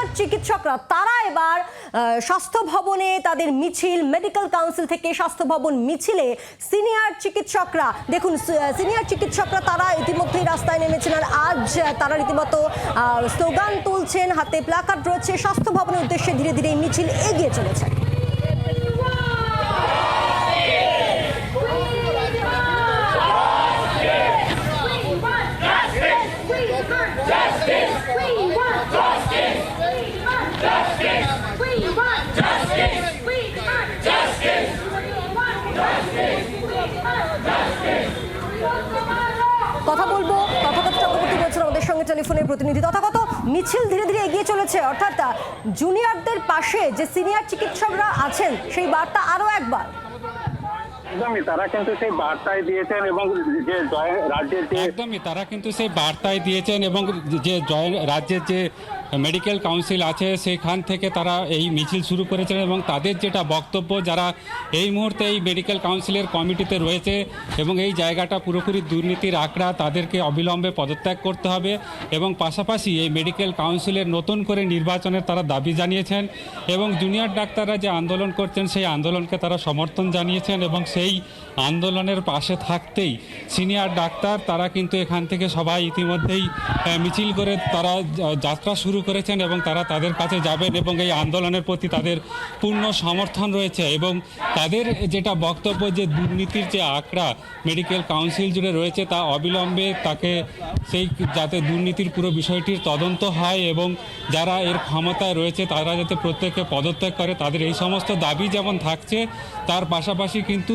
Senior চিকিৎসকরা, তারা এবার স্বাস্থ্য ভবনে তাদের মিছিল মেডিকেল কাউন্সিল থেকে স্বাস্থ্য ভবন মিছিলে সিনিয়র চিকিৎসকরা, দেখুন সিনিয়র চিকিৎসকরা তারা ইতিমধ্যেই রাস্তায় নেমেছেন আর আজ তারা রীতিমতো স্লোগান তুলছেন, হাতে প্লাকার্ড রয়েছে স্বাস্থ্য ভবনের উদ্দেশ্যে ধীরে ধীরে মিছিল এগিয়ে চলেছে। কথা বলব তথাগত চক্রবর্তী রয়েছেন আমাদের সঙ্গে টেলিফোনের প্রতিনিধি। তথাগত মিছিল ধীরে ধীরে এগিয়ে চলেছে। অর্থাৎ জুনিয়রদের পাশে যে সিনিয়র চিকিৎসকরা আছেন সেই বার্তা আরও একবার। একদমই তারা কিন্তু সেই বার্তায় দিয়েছেন এবং যে রাজ্যের যে একদমই তারা কিন্তু সেই বার্তায় দিয়েছেন এবং যে জয় রাজ্যের যে মেডিকেল কাউন্সিল আছে, সেখান থেকে তারা এই মিছিল শুরু করেছেন এবং তাদের যেটা বক্তব্য, যারা এই মুহূর্তে এই মেডিকেল কাউন্সিলের কমিটিতে রয়েছে এবং এই জায়গাটা পুরোপুরি দুর্নীতির আঁকড়া, তাদেরকে অবিলম্বে পদত্যাগ করতে হবে এবং পাশাপাশি এই মেডিকেল কাউন্সিলের নতুন করে নির্বাচনের তারা দাবি জানিয়েছেন এবং জুনিয়র ডাক্তাররা যে আন্দোলন করছেন, সেই আন্দোলনকে তারা সমর্থন জানিয়েছেন এবং সেই আন্দোলনের পাশে থাকতেই সিনিয়র ডাক্তার, তারা কিন্তু এখান থেকে সবাই ইতিমধ্যেই মিছিল করে তারা যাত্রা শুরু করেছেন এবং তারা তাদের কাছে যাবেন এবং এই আন্দোলনের প্রতি তাদের পূর্ণ সমর্থন রয়েছে এবং তাদের যেটা বক্তব্য যে দুর্নীতির যে আঁকড়া মেডিকেল কাউন্সিল জুড়ে রয়েছে তা অবিলম্বে তাকে সেই যাতে দুর্নীতির পুরো বিষয়টির তদন্ত হয় এবং যারা এর ক্ষমতায় রয়েছে তারা যাতে প্রত্যেককে পদত্যাগ করে, তাদের এই সমস্ত দাবি যেমন থাকছে, তার পাশাপাশি কিন্তু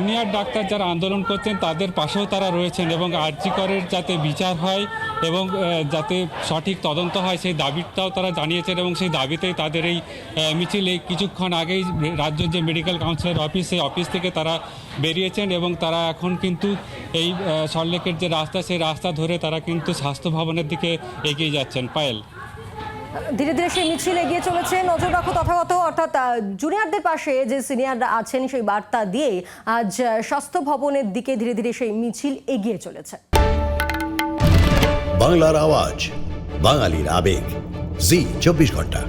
জুনিয়র ডাক্তার যারা আন্দোলন করছেন, তাদের পাশেও তারা রয়েছেন এবং আর্জিকরের যাতে বিচার হয় এবং যাতে সঠিক তদন্ত হয়, সেই দাবিটাও তারা জানিয়েছেন এবং সেই দাবিতেই তাদের এই মিছিল এই কিছুক্ষণ আগেই রাজ্যের যে মেডিকেল কাউন্সিলের অফিস, সেই অফিস থেকে তারা বেরিয়েছেন এবং তারা এখন কিন্তু এই সল্টলেকের যে রাস্তা, সেই রাস্তা ধরে তারা কিন্তু স্বাস্থ্য ভবনের দিকে এগিয়ে যাচ্ছেন। পায়েল? ধীরে ধীরে সেই মিছিল এগিয়ে চলেছে। নজর রাখো তথাগত, অর্থাৎ জুনিয়রদের পাশে যে সিনিয়ররা আছেন সেই বার্তা দিয়ে আজ স্বাস্থ্য ভবনের দিকে ধীরে ধীরে সেই মিছিল এগিয়ে চলেছে। বাংলার আওয়াজ, বাঙালির আবেগ। জি, চব্বিশ ঘণ্টা।